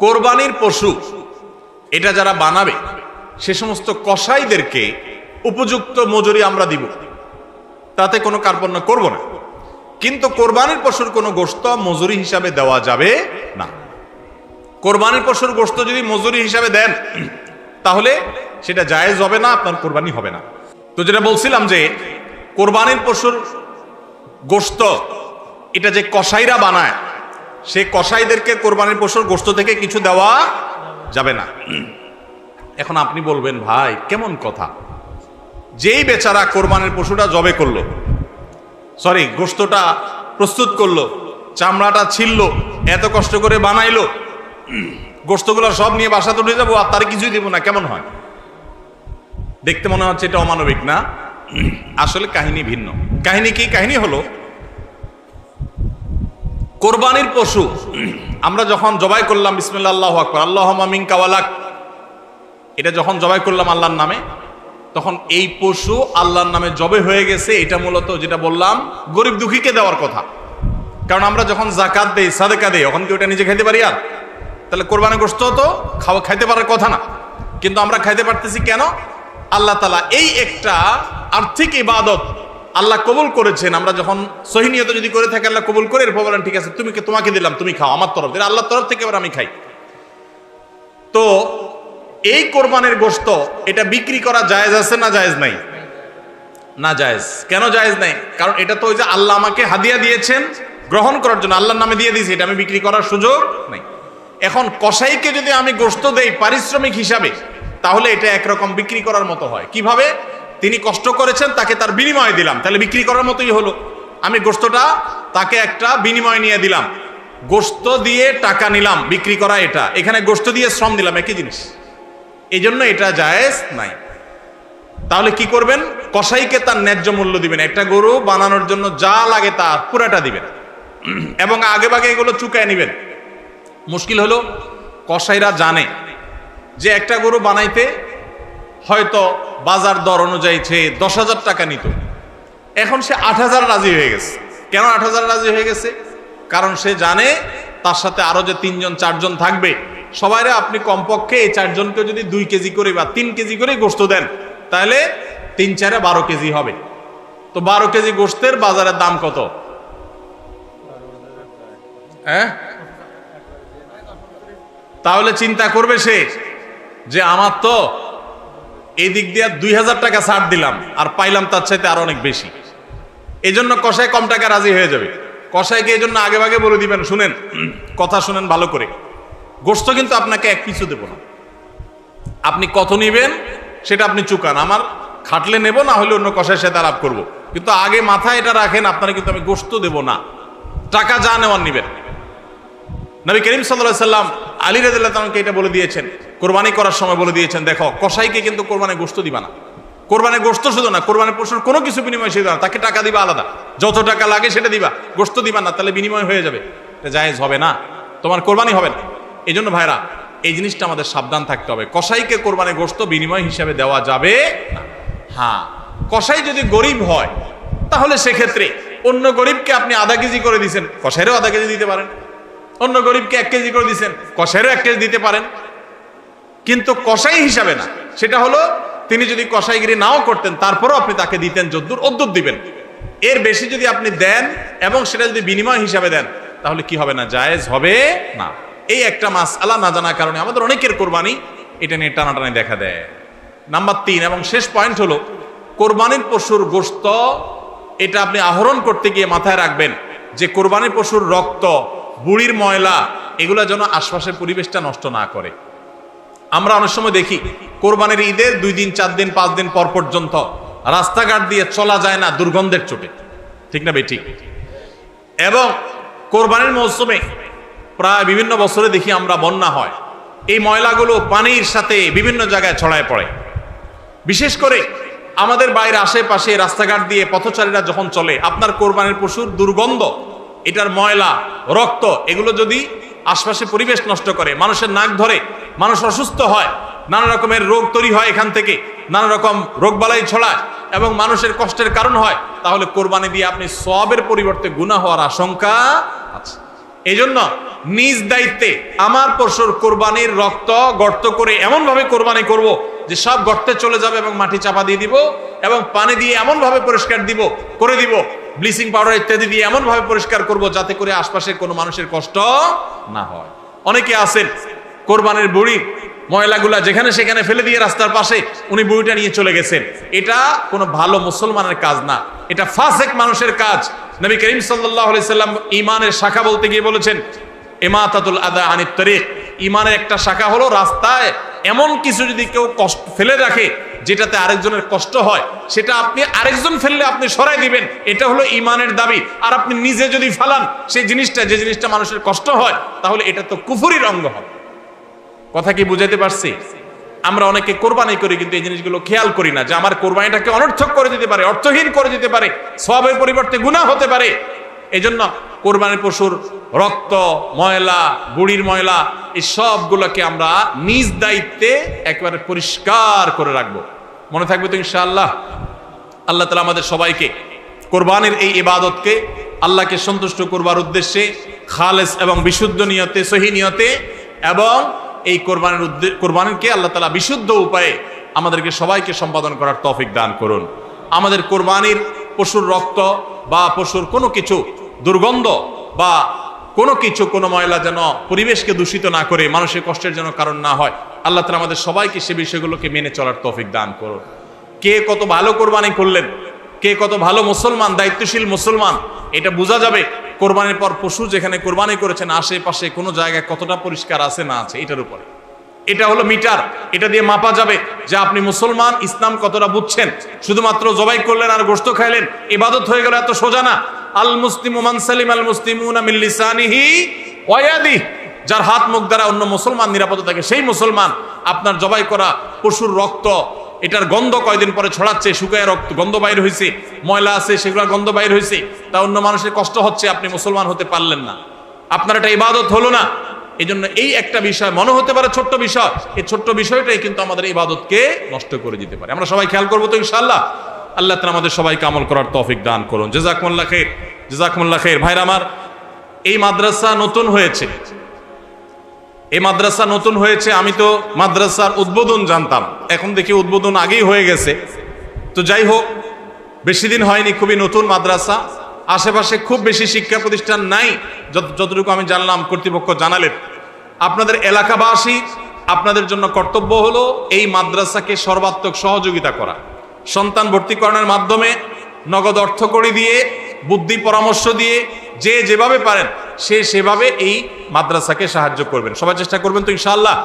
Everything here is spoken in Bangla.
কোরবানির পশু, এটা যারা বানাবে, সে সমস্ত কসাইদেরকে উপযুক্ত মজুরি আমরা দিব। তাতে কোনো কার্পণ্য করব না। কিন্তু কোরবানির পশুর কোনো গোস্ত মজুরি হিসাবে দেওয়া যাবে না। কোরবানির পশুর গোস্ত যদি মজুরি হিসাবে দেন, তাহলে সেটা জায়েজ হবে না, আপনার কোরবানি হবে না। তো যেটা বলছিলাম যে, কোরবানির পশুর গোস্ত এটা যে কসাইরা বানায় সে কসাইদেরকে কোরবানির পশুর গোস্ত থেকে কিছু দেওয়া যাবে না। এখন আপনি বলবেন, ভাই, কেমন কথা? যেই বেচারা কোরবানির পশুটা জবে করল সরি গোস্তটা প্রস্তুত করল, চামড়াটা ছিললো, এত কষ্ট করে বানাইলো, গোস্তগুলো সব নিয়ে বাসা উঠে যাব, আর তার কিছুই দেবো না, কেমন হয়? দেখতে মনে হচ্ছে এটা অমানবিক না? আসলে কাহিনী ভিন্ন। কাহিনী কি? কাহিনী হলো কোরবানির পশু। আমরা যখন জবাই করলাম বিসমিল্লা আল্লাহ আকবর আল্লাহ মামিন কাওয়ালাক এটা যখন জবাই করলাম আল্লাহর নামে, তখন এই পশু আল্লাহর নামে জবে হয়ে গেছে, এটা মূলত যেটা বললাম, গরিব দুঃখীকে দেওয়ার কথা। কারণ আমরা যখন জাকাত দেই, সাদেকা দেই তখন কি ওটা নিজে খাইতে পারি আর? তাহলে কোরবানি গোস্ত তো খাওয়া, খাইতে পারার কথা না। কিন্তু আমরা খাইতে পারতেছি কেন? আল্লাহ তালা এই একটা আর্থিক ইবাদত আল্লাহ কবুল করেছেন, আমরা যখন সহিনিয়ত যদি করে থাকি, আল্লাহ কবুল করে, এরপর বলেন, ঠিক আছে, তুমি তোমাকে দিলাম, তুমি খাও, আমার তরফ থেকে আল্লাহর তরফ থেকে এবার আমি খাই। তো এই কোরবানের গোস্ত এটা বিক্রি করা জায়েজ আছে না জায়েজ নাই? না জায়েজ। কেন জায়েজ নাই? কারণ এটা তো ওই যে আল্লাহ আমাকে হাদিয়া দিয়েছেন, গ্রহণ করার জন্য, আল্লাহর নামে দিয়ে দিয়েছি, এটা আমি বিক্রি করার সুযোগ নাই। এখন কসাইকে যদি আমি গোস্ত দেই, পারিশ্রমিক হিসাবে, তাহলে এটা একরকম বিক্রি করার মতো হয়। কীভাবে? তিনি কষ্ট করেছেন, তাকে তার বিনিময় দিলাম। তাহলে বিক্রি করার মতোই হলো। আমি গোস্তটা, তাকে একটা বিনিময় নিয়ে দিলাম। গোস্ত দিয়ে টাকা নিলাম, বিক্রি করা এটা। এখানে গোস্ত দিয়ে শ্রম দিলাম, একই জিনিস। এই জন্য এটা জায়েজ নাই। তাহলে কি করবেন? কসাইকে তার ন্যায্য মূল্য দিবেন। একটা গরু বানানোর জন্য যা লাগে তা পুরাটা দিবেন। এবং আগে ভাগে এগুলো চুকায় নিবেন। মুশকিল হলো, কসাইরা জানে যে একটা গরু বানাইতে হয়তো বাজার দর অনুযায়ী সে দশ হাজার টাকা নিত। এখন সে আট হাজার রাজি হয়ে গেছে। কেন আট হাজার রাজি হয়ে গেছে? কারণ সে জানে তার সাথে আরও যে তিনজন, চারজন থাকবে, সবাইরে আপনি কমপক্ষে এই চারজনকে যদি দুই কেজি করে বা তিন কেজি করে গোস্ত দেন, তাহলে তিন চারে বারো কেজি হবে। তো বারো কেজি গোস্তের বাজারের দাম কত? হ্যাঁ? তাহলে চিন্তা করবে সে যে আমার তো এই দিক দিয়ে দুই হাজার টাকা ছাড় দিলাম, আর পাইলাম তার চাইতে আরও অনেক বেশি। এই জন্য কষাই কম টাকা রাজি হয়ে যাবে। কষাইকে এই জন্য আগে ভাগে বলে দিবেন, শুনেন, কথা শুনেন ভালো করে। গোস্ত কিন্তু আপনাকে এক কিছু দেব না। আপনি কত নিবেন, সেটা আপনি চুকান। আমার খাটলে নেব, না হলে অন্য কষাইয়ের সাথে আলাপ করব। কিন্তু আগে মাথায় এটা রাখেন, আপনারা কিন্তু আমি গোস্ত দেব না। টাকা যা নেওয়ার নিবেন। নবী করিম সাল্লাহ সাল্লাম আলী রাজকে এটা বলে দিয়েছেন। কোরবানি করার সময় বলে দিয়েছেন, দেখো, কসাইকে কিন্তু কোরবানি গোস্ত দিবা না। কোরবানি গোস্ত শুধু না কোরবানি পশুর কোনো কিছু বিনিময় সে তাকে টাকা দিবা আলাদা। যত টাকা লাগে সেটা দিবা। গোস্ত দিবা না, তাহলে বিনিময় হয়ে যাবে। এটা জায়েজ হবে না। তোমার কোরবানি হবে না। এই জন্য ভাইরা, এই জিনিসটা আমাদের সাবধান থাকতে হবে। কসাইকে কোরবানি গোস্ত বিনিময় হিসাবে দেওয়া যাবে না। হ্যাঁ কসাই যদি গরিব হয়, তাহলে সেক্ষেত্রে অন্য গরিবকে আপনি আধা কেজি করে দিচ্ছেন কসাইরও আধা কেজি দিতে পারেন। অন্য গরিবকে এক কেজি করে দিচ্ছেন কষাইরও এক কেজি দিতে পারেন। কিন্তু কষাই হিসাবে না। সেটা হলো, তিনি যদি কষাইগিরি নাও করতেন, তারপরও আপনি তাকে দিতেন যদ্দুর অদ্দুর দিবেন। এর বেশি যদি আপনি দেন এবং সেটা যদি বিনিময় হিসাবে দেন, তাহলে কি হবে না? জায়েজ হবে না। এই একটা মাস আল্লাহ না জানার কারণে আমাদের অনেকের কোরবানি এটা নিয়ে টানাটানি দেখা দেয়। নাম্বার তিন, এবং শেষ পয়েন্ট হলো, কোরবানির পশুর গোস্ত এটা আপনি আহরণ করতে গিয়ে মাথায় রাখবেন যে কোরবানির পশুর রক্ত, বুড়ির ময়লা, এগুলো যেন আশপাশের পরিবেশটা নষ্ট না করে। আমরা অনেক সময় দেখি, কোরবানির ঈদের দুই দিন, চার দিন, পাঁচ দিন পর পর্যন্ত রাস্তাঘাট দিয়ে চলা যায় না দুর্গন্ধের চোটে। ঠিক না বেঠিক এবং কোরবানির মৌসুমে প্রায় বিভিন্ন বছরে দেখি আমরা বন্যা হয়। এই ময়লাগুলো পানির সাথে বিভিন্ন জায়গায় ছড়ায় পড়ে। বিশেষ করে আমাদের বাইরে আশেপাশে রাস্তাঘাট দিয়ে পথচারীরা যখন চলে, আপনার কোরবানির পশুর দুর্গন্ধ, এটার ময়লা, রক্ত, এগুলো যদি আশপাশে পরিবেশ নষ্ট করে, মানুষের নাক ধরে, মানুষ অসুস্থ হয়, নানা রকমের রোগ তৈরি হয় এখান থেকে, নানা রকম রোগবালাই ছড়ায় এবং মানুষের কষ্টের কারণ হয়, তাহলে কোরবানি দিয়ে আপনি সবের পরিবর্তে গুণা হওয়ার আশঙ্কা আছে। এই জন্য নিজ দায়িত্বে আমার পশুর কোরবানির রক্ত গর্ত করে এমন ভাবে কোরবানি করব যে সব গর্তে চলে যাবে এবং মাটি চাপা দিয়ে দিব এবং পানি দিয়ে এমন ভাবে পরিষ্কার দিব, করে দিব ব্লিচিং পাউডার ইত্যাদি দিয়ে এমন ভাবে পরিষ্কার করব যাতে করে আশপাশের কোনো মানুষের কষ্ট না হয়। অনেকে আছেন, কোরবানির বুড়ি, ময়লাগুলা যেখানে সেখানে ফেলে দিয়ে রাস্তার পাশে উনি বুড়িটা নিয়ে চলে গেছেন। এটা কোনো ভালো মুসলমানের কাজ না। এটা ফাসেক মানুষের কাজ। নবী করিম সাল্লাহ সাল্লাম ইমানের শাখা বলতে গিয়ে বলেছেন এমাতাতুল আদা আনিত তরিক। ইমানের একটা শাখা হলো রাস্তায় এমন কিছু যদি কেউ কষ্ট, ফেলে রাখে যেটাতে আরেকজনের কষ্ট হয়, সেটা আপনি আরেকজন ফেললে আপনি সরাই দিবেন। এটা হলো ইমানের দাবি। আর আপনি নিজে যদি ফালান, সেই জিনিসটা, যে জিনিসটা মানুষের কষ্ট হয়, তাহলে এটা তো কুফুরির অঙ্গ হবে। কথা কি বুঝাইতে পারছি? আমরা অনেকে কোরবানি করি, কিন্তু এই জিনিসগুলো খেয়াল করি না যে আমার কোরবানিটাকে অনর্থক করে দিতে পারে, অর্থহীন করে দিতে পারে সবের পরিবর্তে গুণা হতে পারে। এই জন্য কোরবানির পশুর রক্ত, ময়লা বুড়ির ময়লা, এই সবগুলোকে আমরা নিজ দায়িত্বে একেবারে পরিষ্কার করে রাখব। মনে থাকবে তো ইনশাআল্লাহ? আল্লাহ তালা আমাদের সবাইকে কোরবানির এই ইবাদতকে আল্লাহকে সন্তুষ্ট করবার উদ্দেশ্যে খালেস এবং বিশুদ্ধ নিয়তে, সহি নিয়তে এবং এই কোরবানির উদ্দে- কোরবানিকে আল্লাহ তালা বিশুদ্ধ উপায়ে আমাদেরকে সবাইকে সম্পাদন করার তফিক দান করুন। আমাদের কোরবানির পশুর রক্ত বা পশুর কোনো কিছু দুর্গন্ধ বা কোনো কিছু, কোনো ময়লা যেন পরিবেশকে দূষিত না করে, মানুষের কষ্টের যেন কারণ না হয়, আল্লাহ তালা আমাদের সবাইকে সে বিষয়গুলোকে মেনে চলার তৌফিক দান করুন। কে কত ভালো কোরবানি করলেন, কে কত ভালো মুসলমান, দায়িত্বশীল মুসলমান, এটা বোঝা যাবে কোরবানির পর পশু যেখানে কোরবানি করেছেন, আশেপাশে কোনো জায়গায় কতটা পরিষ্কার আছে না আছে, এটার উপরে। এটা হলো মিটার, এটা দিয়ে মাপা যাবে যে আপনি মুসলমান, ইসলাম কতটা বুঝছেন। শুধুমাত্র জবাই করলেন আর গোস্ত খাইলেন, ইবাদত হয়ে গেল এত সোজা না। আল মুসলিম ওমান সালিম আল মুসলিমুনা মিন লিসানিহি যার হাত মুখ দ্বারা অন্য মুসলমান নিরাপদ থাকে, সেই মুসলমান আপনার জবাই করা পশুর রক্ত, এটার গন্ধ কয়দিন পরে ছড়াচ্ছে শুকায় রক্ত, গন্ধ বাইর হয়েছে ময়লা আছে, সেগুলোর গন্ধ বাইর হয়েছে তা অন্য মানুষের কষ্ট হচ্ছে, আপনি মুসলমান হতে পারলেন না। আপনার এটা ইবাদত হলো না। এই জন্য এই একটা বিষয়, মনে হতে পারে ছোট্ট বিষয়, এই ছোট্ট বিষয়টাই কিন্তু আমাদের ইবাদতকে নষ্ট করে দিতে পারে। আমরা সবাই খেয়াল করব তো ইনশাল্লাহ আল্লাহ তালা আমাদের সবাইকে আমল করার তফিক দান করুন। জেজাকমুল্লা খের জেজাকমুল্লা খের ভাইরা আমার, এই মাদ্রাসা নতুন হয়েছে। এই মাদ্রাসা নতুন হয়েছে, আমি তো মাদ্রাসার উদ্বোধন জানতাম। এখন দেখি উদ্বোধন আগেই হয়ে গেছে। তো যাই হোক, বেশি দিন হয়নি, খুবই নতুন মাদ্রাসা। আশেপাশে খুব বেশি শিক্ষা প্রতিষ্ঠান নাই, যত- যতটুকু আমি জানলাম, কর্তৃপক্ষ জানালেন। আপনাদের এলাকাবাসী, আপনাদের জন্য কর্তব্য হলো এই মাদ্রাসাকে সর্বাত্মক সহযোগিতা করা। সন্তান ভর্তিকরণের মাধ্যমে নগদ অর্থ করে দিয়ে, বুদ্ধি পরামর্শ দিয়ে, যে যেভাবে পারেন, সে সেভাবে এই মাদ্রাসাকে সাহায্য করবেন। সবাই চেষ্টা করবেন তো ইনশাআল্লাহ।